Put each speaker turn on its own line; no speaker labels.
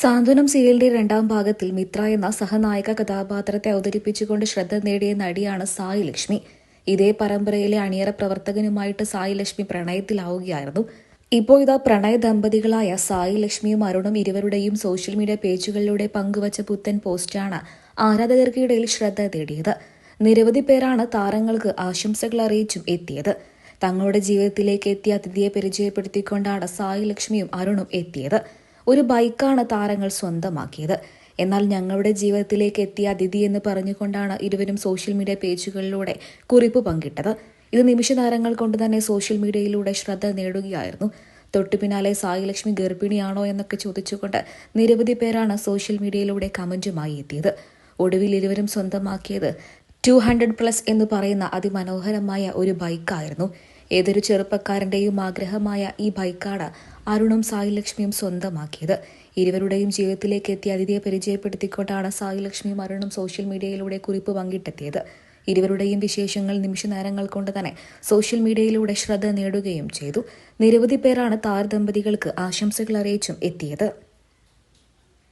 സാന്ത്വനം സീരിയലിന്റെ രണ്ടാം ഭാഗത്തിൽ മിത്ര എന്ന സഹനായക കഥാപാത്രത്തെ അവതരിപ്പിച്ചുകൊണ്ട് ശ്രദ്ധ നേടിയ നടിയാണ് സായി ലക്ഷ്മി. ഇതേ പരമ്പരയിലെ അണിയറ പ്രവർത്തകനുമായിട്ട് സായി ലക്ഷ്മി പ്രണയത്തിലാവുകയായിരുന്നു. ഇപ്പോൾ ഇതാ പ്രണയ ദമ്പതികളായ സായി ലക്ഷ്മിയും അരുണും ഇരുവരുടെയും സോഷ്യൽ മീഡിയ പേജുകളിലൂടെ പങ്കുവച്ച പുത്തൻ പോസ്റ്റാണ് ആരാധകർക്കിടയിൽ ശ്രദ്ധ നേടിയത്. നിരവധി പേരാണ് താരങ്ങൾക്ക് ആശംസകൾ അറിയിച്ചും എത്തിയത്. തങ്ങളുടെ ജീവിതത്തിലേക്ക് എത്തിയ അതിഥിയെ പരിചയപ്പെടുത്തിക്കൊണ്ടാണ് സായി ലക്ഷ്മിയും അരുണും എത്തിയത്. ഒരു ബൈക്കാണ് താരങ്ങൾ സ്വന്തമാക്കിയത്. എന്നാൽ ഞങ്ങളുടെ ജീവിതത്തിലേക്ക് എത്തിയ അതിഥി എന്ന് പറഞ്ഞുകൊണ്ടാണ് ഇരുവരും സോഷ്യൽ മീഡിയ പേജുകളിലൂടെ കുറിപ്പ് പങ്കിട്ടത്. ഇത് നിമിഷ താരങ്ങൾ കൊണ്ട് തന്നെ സോഷ്യൽ മീഡിയയിലൂടെ ശ്രദ്ധ നേടുകയായിരുന്നു. തൊട്ടു പിന്നാലെ സായി ലക്ഷ്മി ഗർഭിണിയാണോ എന്നൊക്കെ ചോദിച്ചുകൊണ്ട് നിരവധി പേരാണ് സോഷ്യൽ മീഡിയയിലൂടെ കമന്റുമായി എത്തിയത്. ഒടുവിൽ ഇരുവരും സ്വന്തമാക്കിയത് ടു ഹൺഡ്രഡ് പ്ലസ് എന്ന് പറയുന്ന അതിമനോഹരമായ ഒരു ബൈക്കായിരുന്നു. ഏതൊരു ചെറുപ്പക്കാരന്റെയും ആഗ്രഹമായ ഈ ബൈക്കാണ് അരുണും സായി ലക്ഷ്മിയും സ്വന്തമാക്കിയത്. ഇരുവരുടെയും ജീവിതത്തിലേക്ക് എത്തിയ അതിഥിയെ പരിചയപ്പെടുത്തിക്കൊണ്ടാണ് സായി ലക്ഷ്മിയും അരുണും സോഷ്യൽ മീഡിയയിലൂടെ കുറിപ്പ് പങ്കിട്ടെത്തിയത്. ഇരുവരുടെയും വിശേഷങ്ങൾ നിമിഷ നേരങ്ങൾ കൊണ്ട് തന്നെ സോഷ്യൽ മീഡിയയിലൂടെ ശ്രദ്ധ നേടുകയും ചെയ്തു. നിരവധി പേരാണ് താരദമ്പതികൾക്ക് ആശംസകൾ അറിയിച്ചും എത്തിയത്.